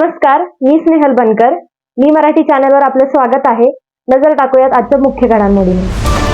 नमस्कार मी स्नेहल बनकर. मी मराठी चॅनलवर आपलं स्वागत आहे. नजर टाकूयात आजच्या मुख्य घडामोडींवर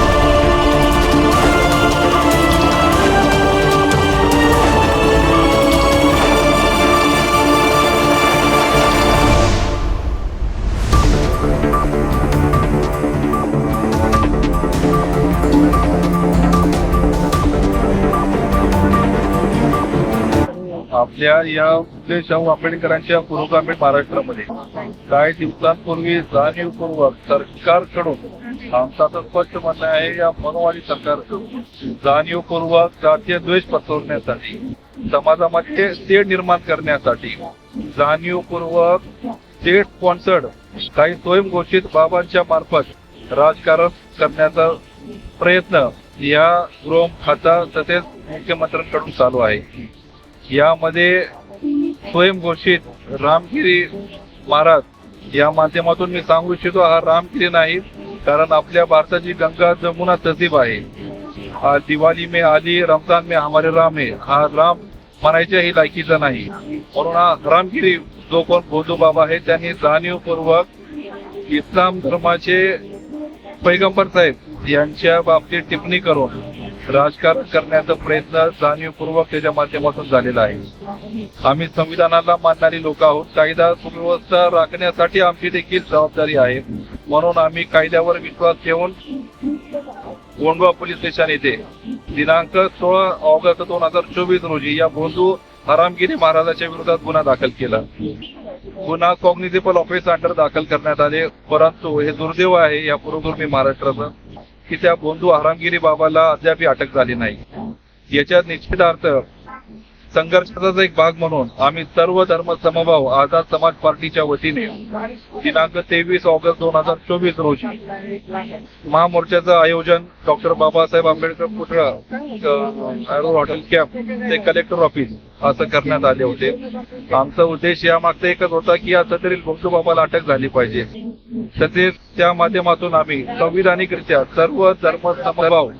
आपल्या या फुले शाहू आंबेडकरांच्या पुरोगामी महाराष्ट्रामध्ये काही दिवसांपूर्वी जाणीवपूर्वक सरकारकडून आमचं आता स्पष्ट म्हणणं आहे या मनोवादी सरकारकडून जाणीवपूर्वक जातीय द्वेष पसरवण्यासाठी समाजामध्ये ते निर्माण करण्यासाठी जाणीवपूर्वक स्टेट स्पॉन्सर्ड काही स्वयंघोषित बाबांच्या मार्फत राजकारण करण्याचा प्रयत्न या गृह खाता तसेच मुख्यमंत्र्यांकडून चालू आहे. यामध्ये स्वयंघोषित रामगिरी महाराज या माध्यमातून मी सांगू इच्छितो हा रामगिरी नाही कारण आपल्या भारताची गंगा जमुना तसीब आहे. हा दिवाळी मे आली रमजान मे हमारे राम आहे हा राम म्हणायच्या ही लायकीचा नाही. म्हणून हा रामगिरी जो कोण भोजू बाबा आहे त्यांनी जाणीवपूर्वक इस्लाम धर्माचे पैगंबर साहेब यांच्या बाबतीत टिप्पणी करून राजकारण करण्याचा प्रयत्न जाणीवपूर्वक त्याच्या माध्यमातून झालेला आहे. आम्ही संविधानाला मानणारी लोक आहोत. कायदा सुव्यवस्था राखण्यासाठी आमची देखील जबाबदारी आहे. म्हणून आम्ही कायद्यावर विश्वास ठेवून गोंडवा पोलीस स्टेशन येथे दिनांक सोळा ऑगस्ट दोन हजार चोवीस रोजी या बोंधू हरामगिरी महाराजाच्या विरोधात गुन्हा दाखल केला. गुन्हा कॉग्निझेबल ऑफिस अंडर दाखल करण्यात आले. परंतु हे दुर्दैव आहे. या पूर्वपूर्वी महाराष्ट्राचं की त्या बोंधू आरामगिरी बाबाला अद्याप अटक झाली नाही. याच्यात निश्चितार्थ संघर्षाचा एक भाग म्हणून आम्ही सर्व धर्म समभाव आझाद समाज पार्टीच्या वतीने दिनांक तेवीस ऑगस्ट दोन हजार चोवीस रोजी महामोर्चाचं आयोजन डॉक्टर बाबासाहेब आंबेडकर पुतळा हॉटेल कॅम्प ते कलेक्टर ऑफिस असं करण्यात आले होते. आमचा उद्देश यामागचा एकच होता की या तरी बाबाला अटक झाली पाहिजे. तसेच त्या माध्यमातून आम्ही संविधानिकरित्या सर्व धर्म समभाव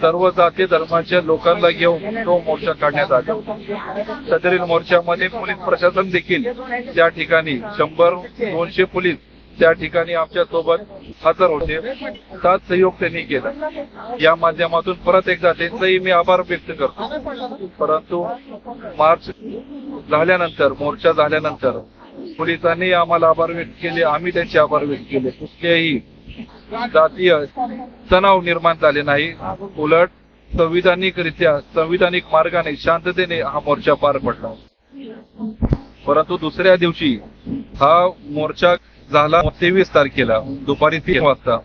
सर्व जाती धर्माच्या लोकांना घेऊन तो मोर्चा काढण्यात आला. सदरील मोर्चामध्ये पोलीस प्रशासन देखील त्या ठिकाणी शंभर दोनशे पोलीस त्या ठिकाणी आमच्यासोबत हजर होते. सात सहयोग त्यांनी केला. या माध्यमातून परत एकदा त्यांचाही मी आभार व्यक्त करतो. परंतु मार्च झाल्यानंतर मोर्चा झाल्यानंतर पोलिसांनी आम्हाला आभार व्यक्त केले. आम्ही त्यांचे आभार व्यक्त केले. कुठलेही जातीय तणाव निर्माण झाले नाही. उलट संविधानिकरित्या संविधानिक मार्गाने शांततेने हा मोर्चा पार पडला. परंतु दुसऱ्या दिवशी हा मोर्चा झाला तेवीस तारखेला. दुपारी तीन वाजता.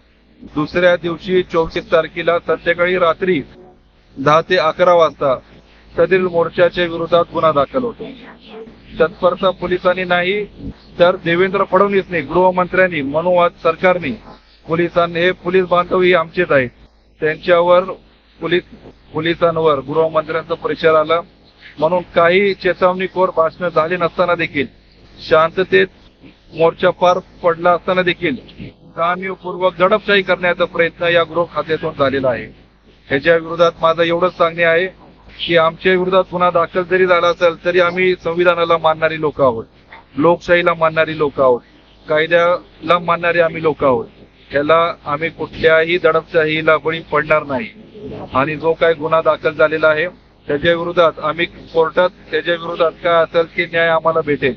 दुसऱ्या दिवशी चोवीस तारखेला संध्याकाळी रात्री दहा ते अकरा वाजता सदरील मोर्चाच्या विरोधात गुन्हा दाखल होतो. तत्परता पोलिसांनी नाही तर देवेंद्र फडणवीसने गृहमंत्र्यांनी मनोवाद सरकारने पोलिसांनी हे पोलीस बांधव ही आमचेच आहेत. त्यांच्यावर पोलीस पोलिसांवर गृहमंत्र्यांचा प्रेशर आला. म्हणून काही चेतावणीखोर भाषण झाले नसताना देखील शांततेत मोर्चा पार पडला असताना देखील जाणीवपूर्वक दडपशाही करण्याचा प्रयत्न या गृह खात्यातून झालेला आहे. ह्याच्या विरोधात माझं एवढंच सांगणे आहे की आमच्या विरोधात गुन्हा दाखल जरी झाला असेल तरी आम्ही संविधानाला मानणारी लोक आहोत. लोकशाहीला मानणारी लोक आहोत. कायद्याला मानणारे आम्ही लोक आहोत. याला आम्ही कुठल्याही दडपशाहीला बळी पडणार नाही. आणि जो काय गुन्हा दाखल झालेला आहे त्याच्या विरोधात आम्ही कोर्टात त्याच्या विरोधात काय असेल की न्याय आम्हाला भेटेल.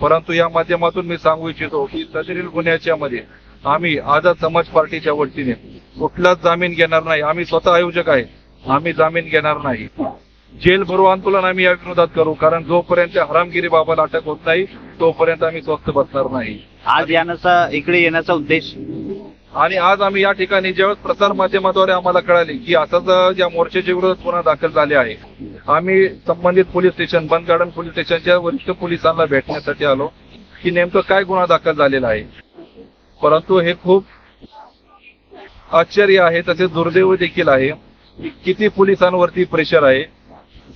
परंतु या माध्यमातून मी सांगू इच्छितो की सदरील गुन्ह्याच्या मध्ये आम्ही आझाद समाज पार्टीच्या वतीने कुठलाच जामीन घेणार नाही. आम्ही स्वतः आयोजक आहे. आम्ही जामीन घेणार नाही. जेल भरू आंदोलन आम्ही या विरोधात करू कारण जोपर्यंत हरामगिरी बाबाला अटक होत नाही तोपर्यंत आम्ही स्वस्त बसणार नाही. आज यानाचा इकडे येण्याचा उद्देश? आणि आज आम्ही या ठिकाणी ज्यावेळेस प्रसार माध्यमाद्वारे आम्हाला कळाले की असंच या मोर्चाच्या विरोधात गुन्हा दाखल झाले आहे. आम्ही संबंधित police station Bund garden police स्टेशनच्या वरिष्ठ पोलिसांना भेटण्यासाठी आलो की नेमकं काय गुन्हा दाखल झालेला आहे. परंतु हे खूप आश्चर्य आहे तसेच दुर्दैव देखील आहे किती पोलिसांवरती प्रेशर आहे.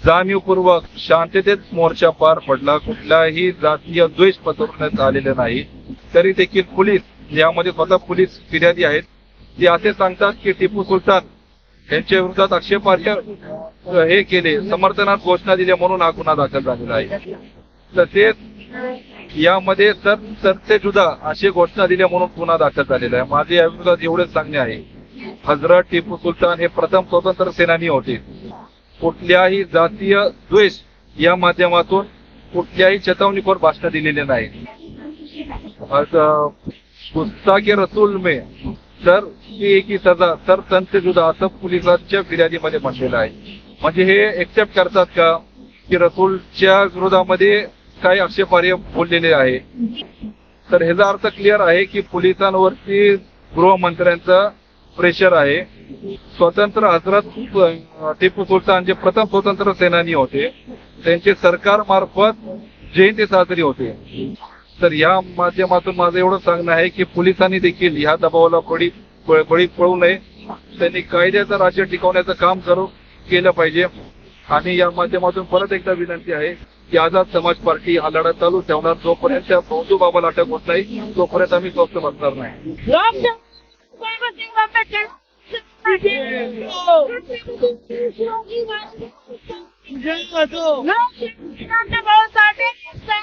जाणीवपूर्वक शांततेत मोर्चा पार पडला कुठलाही जातीय द्वेष पसरवण्यात आलेले नाही. तरी देखील पोलीस यामध्ये स्वतः पोलीस फिर्यादी आहेत. ते असे सांगतात की टिपू सुलतान यांच्या विरोधात आक्षेपार्ह हे केले. समर्थनात घोषणा दिल्या म्हणून हा गुन्हा दाखल झालेला आहे. तसेच यामध्ये तर सरतेजुदा अशी घोषणा दिली म्हणून गुन्हा दाखल झालेला आहे. माझे या विरोधात एवढेच सांगणे आहे. हजरत टिपू सुलतान हे प्रथम स्वतंत्र सेनानी होते. कुठल्याही जातीय द्वेष या माध्यमातून कुठल्याही चेतावणीपर भाषण दिलेले नाही. आज, गुस्ताखे रसूल मे तर की एकी सजा तर त्यांचे जुदा असं पोलिसांच्या फिर्यादीमध्ये म्हटलेलं आहे. म्हणजे हे एक्सेप्ट करतात का? की रसूलच्या विरोधामध्ये काही आक्षेपार्ह बोललेले आहे. तर ह्याचा अर्थ क्लिअर आहे की पोलिसांवरती गृहमंत्र्यांचं प्रेशर आहे. स्वतंत्र हजरत टिपू सुलतान जे प्रथम स्वतंत्र सेनानी होते त्यांचे सरकार मार्फत जयंती साजरी होते. तर या माध्यमातून माझं एवढं सांगणं आहे की पोलिसांनी देखील ह्या दबावाला बळी बळी पळू नये त्यांनी कायद्याचं राज्य टिकवण्याचं काम करू केलं पाहिजे आणि या माध्यमातून परत एकदा विनंती आहे की आझाद समाज पार्टी हा लढा चालू ठेवणार जोपर्यंत त्या बौद्धू बाबाला अटक होत नाही तोपर्यंत आम्ही स्वस्त बसणार नाही Diyan ka to. No, nagtrabaho sa atin. Sa...